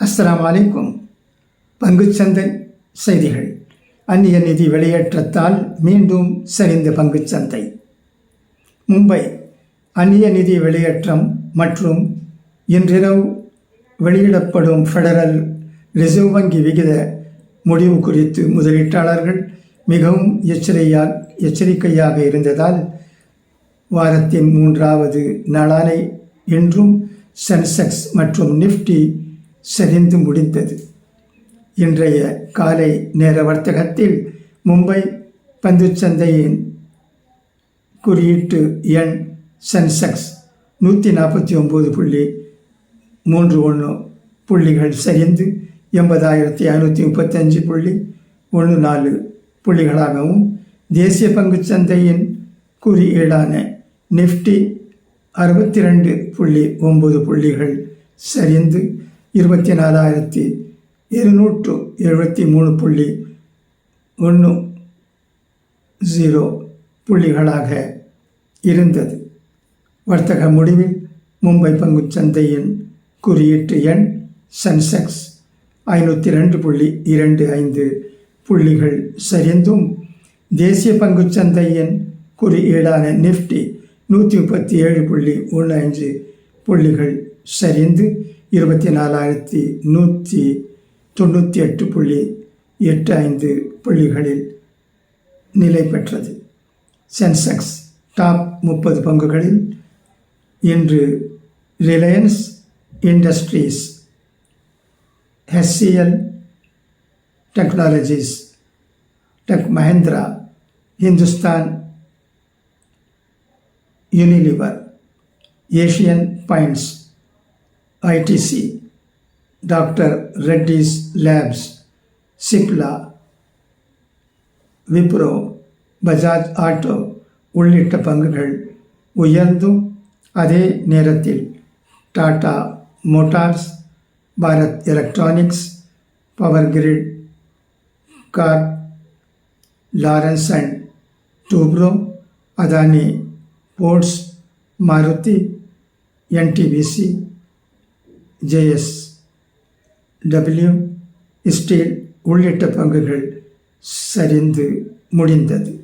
அஸ்லாம் வலைக்கும் பங்குச்சந்தை செய்திகள். அந்நிய நிதி வெளியேற்றத்தால் மீண்டும் சரிந்த பங்குச்சந்தை. மும்பை. அந்நிய நிதி வெளியேற்றம் மற்றும் இன்றிரவு வெளியிடப்படும் ஃபெடரல் ரிசர்வ் வங்கி விகித முடிவு குறித்து முதலீட்டாளர்கள் மிகவும் எச்சரியா எச்சரிக்கையாக இருந்ததால் வாரத்தின் மூன்றாவது நாளான இன்றும் சென்செக்ஸ் மற்றும் நிஃப்டி சரிந்து முடிந்தது. இன்றைய காலை நேர வர்த்தகத்தில் மும்பை பந்துச்சந்தையின் குறியீட்டு எண் சென்செக்ஸ் நூற்றி நாற்பத்தி ஒம்பது புள்ளி மூன்று ஒன்று புள்ளிகள் சரிந்து எண்பதாயிரத்தி ஐநூற்றி முப்பத்தஞ்சு புள்ளி ஒன்று நாலு புள்ளிகளாகவும் தேசிய பங்குச்சந்தையின் குறியீடான நிஃப்டி அறுபத்தி ரெண்டு புள்ளி ஒம்பது புள்ளிகள் சரிந்து இருபத்தி நாலாயிரத்தி இருநூற்று எழுபத்தி மூணு புள்ளி ஒன்று ஜீரோ புள்ளிகளாக இருந்தது. வர்த்தக முடிவில் மும்பை பங்குச்சந்தையின் குறியீட்டு எண் சென்செக்ஸ் ஐநூற்றி ரெண்டு புள்ளி இரண்டு ஐந்து புள்ளிகள் சரிந்தும் தேசிய பங்குச்சந்தையின் குறியீடான நிஃப்டி நூற்றி முப்பத்தி ஏழு புள்ளி ஒன்று அஞ்சு புள்ளிகள் சரிந்து இருபத்தி நாலாயிரத்தி நூற்றி தொண்ணூற்றி எட்டு புள்ளி எட்டு ஐந்து புள்ளிகளில் நிலை பெற்றது. சென்செக்ஸ் டாப் முப்பது பங்குகளில் இன்று Reliance Industries HCL Technologies Tech Mahindra Hindustan Unilever Asian Paints ITC doctor Reddy's Labs Cipla Wipro Bajaj Auto உள்ளிட்ட பங்குகள் உயர்ந்தும் அதே நேரத்தில் Tata Motors Bharat Electronics Power Grid car Lawrence and Toubro Adani Ports Maruti NTPC JS W Steel உள்ளிட்ட பங்குகள் சரிந்து முடிந்தது.